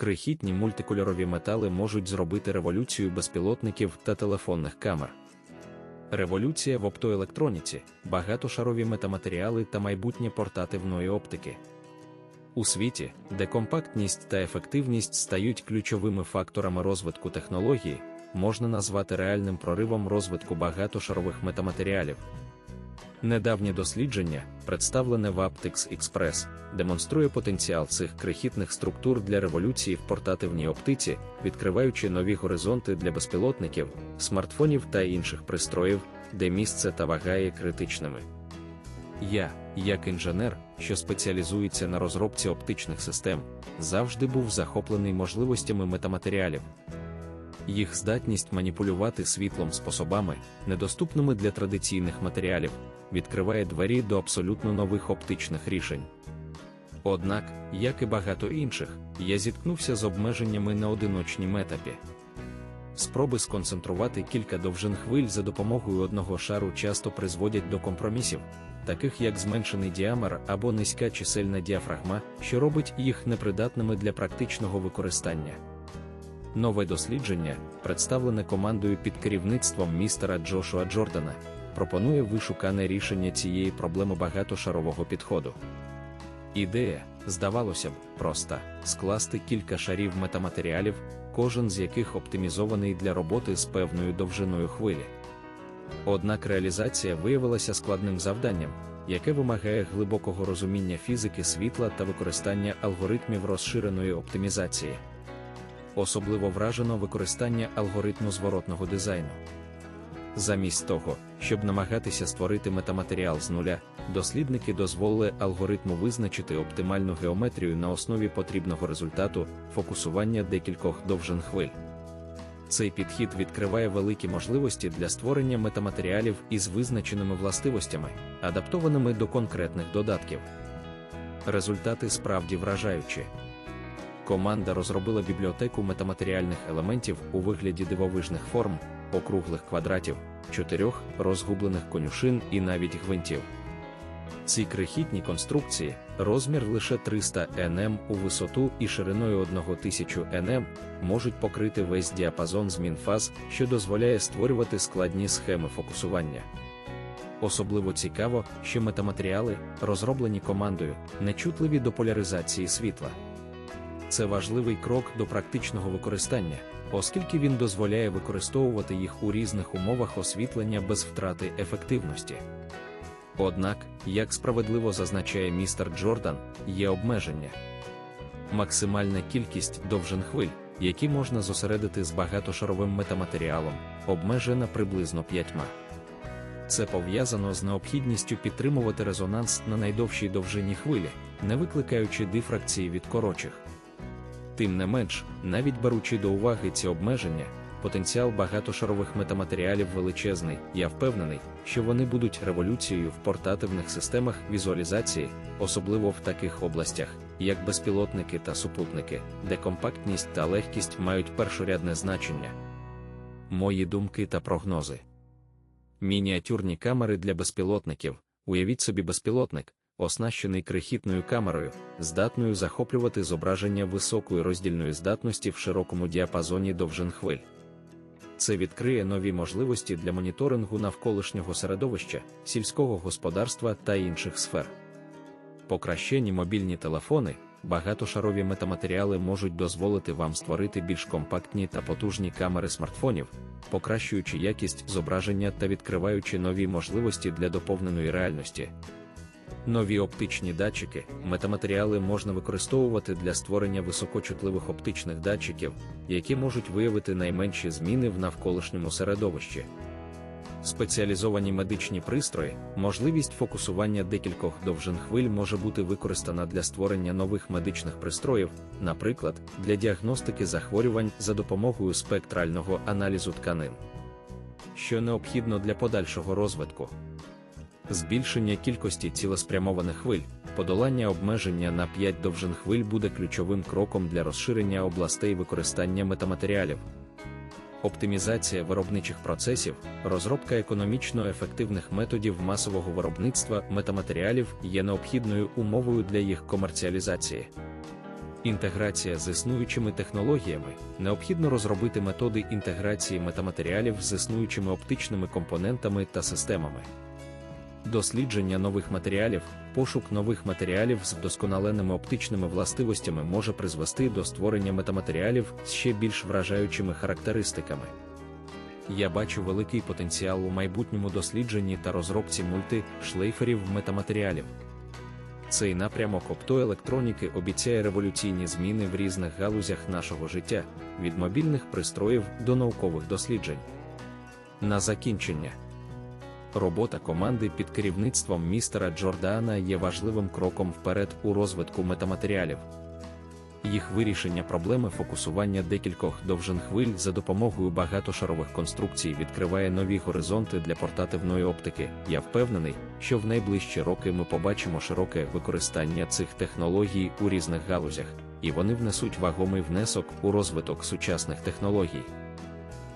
крихітні мультикольорові метали можуть зробити революцію безпілотників та телефонних камер. Революція в оптоелектроніці, багатошарові метаматеріали та майбутнє портативної оптики. У світі, де компактність та ефективність стають ключовими факторами розвитку технології, можна назвати реальним проривом розвитку багатошарових метаматеріалів. Недавнє дослідження, представлене в Aptix Express, демонструє потенціал цих крихітних структур для революції в портативній оптиці, відкриваючи нові горизонти для безпілотників, смартфонів та інших пристроїв, де місце та вага є критичними. Я, як інженер, що спеціалізується на розробці оптичних систем, завжди був захоплений можливостями метаматеріалів. Їх здатність маніпулювати світлом способами, недоступними для традиційних матеріалів, відкриває двері до абсолютно нових оптичних рішень. Однак, як і багато інших, я зіткнувся з обмеженнями на одиночнім етапі. Спроби сконцентрувати кілька довжин хвиль за допомогою одного шару часто призводять до компромісів, таких як зменшений діаметр або низька чисельна діафрагма, що робить їх непридатними для практичного використання. Нове дослідження, представлене командою під керівництвом містера Джошуа Джордана, пропонує вишукане рішення цієї проблеми багатошарового підходу. Ідея, здавалося б, проста: скласти кілька шарів метаматеріалів, кожен з яких оптимізований для роботи з певною довжиною хвилі. Однак реалізація виявилася складним завданням, яке вимагає глибокого розуміння фізики світла та використання алгоритмів розширеної оптимізації. Особливо вражено використання алгоритму зворотного дизайну. Замість того, щоб намагатися створити метаматеріал з нуля, дослідники дозволили алгоритму визначити оптимальну геометрію на основі потрібного результату фокусування декількох довжин хвиль. Цей підхід відкриває великі можливості для створення метаматеріалів із визначеними властивостями, адаптованими до конкретних додатків. Результати справді вражаючі. Команда розробила бібліотеку метаматеріальних елементів у вигляді дивовижних форм, округлих квадратів, чотирьох розгублених конюшин і навіть гвинтів. Ці крихітні конструкції, розмір лише 300 нм у висоту і шириною 1000 нм, можуть покрити весь діапазон змін фаз, що дозволяє створювати складні схеми фокусування. Особливо цікаво, що метаматеріали, розроблені командою, нечутливі до поляризації світла. Це важливий крок до практичного використання, оскільки він дозволяє використовувати їх у різних умовах освітлення без втрати ефективності. Однак, як справедливо зазначає містер Джордан, є обмеження. Максимальна кількість довжин хвиль, які можна зосередити з багатошаровим метаматеріалом, обмежена приблизно п'ятьма. Це пов'язано з необхідністю підтримувати резонанс на найдовшій довжині хвилі, не викликаючи дифракції від коротших. Тим не менш, навіть беручи до уваги ці обмеження, потенціал багатошарових метаматеріалів величезний, я впевнений, що вони будуть революцією в портативних системах візуалізації, особливо в таких областях, як безпілотники та супутники, де компактність та легкість мають першорядне значення. Мої думки та прогнози. Мініатюрні камери для безпілотників. Уявіть собі безпілотник, оснащений крихітною камерою, здатною захоплювати зображення високої роздільної здатності в широкому діапазоні довжин хвиль. Це відкриє нові можливості для моніторингу навколишнього середовища, сільського господарства та інших сфер. Покращені мобільні телефони, багатошарові метаматеріали можуть дозволити вам створити більш компактні та потужні камери смартфонів, покращуючи якість зображення та відкриваючи нові можливості для доповненої реальності. Нові оптичні датчики, метаматеріали можна використовувати для створення високочутливих оптичних датчиків, які можуть виявити найменші зміни в навколишньому середовищі. Спеціалізовані медичні пристрої, можливість фокусування декількох довжин хвиль може бути використана для створення нових медичних пристроїв, наприклад, для діагностики захворювань за допомогою спектрального аналізу тканин. Що необхідно для подальшого розвитку збільшення кількості цілеспрямованих хвиль, подолання обмеження на 5 довжин хвиль буде ключовим кроком для розширення областей використання метаматеріалів. Оптимізація виробничих процесів, розробка економічно ефективних методів масового виробництва метаматеріалів є необхідною умовою для їх комерціалізації. Інтеграція з існуючими технологіями необхідно розробити методи інтеграції метаматеріалів з існуючими оптичними компонентами та системами. Дослідження нових матеріалів, пошук нових матеріалів з вдосконаленими оптичними властивостями може призвести до створення метаматеріалів з ще більш вражаючими характеристиками. Я бачу великий потенціал у майбутньому дослідженні та розробці мульти-шлейферів метаматеріалів. Цей напрямок оптоелектроніки обіцяє революційні зміни в різних галузях нашого життя, від мобільних пристроїв до наукових досліджень. На закінчення. Робота команди під керівництвом містера Джордана є важливим кроком вперед у розвитку метаматеріалів. Їх вирішення проблеми фокусування декількох довжин хвиль за допомогою багатошарових конструкцій відкриває нові горизонти для портативної оптики. Я впевнений, що в найближчі роки ми побачимо широке використання цих технологій у різних галузях, і вони внесуть вагомий внесок у розвиток сучасних технологій.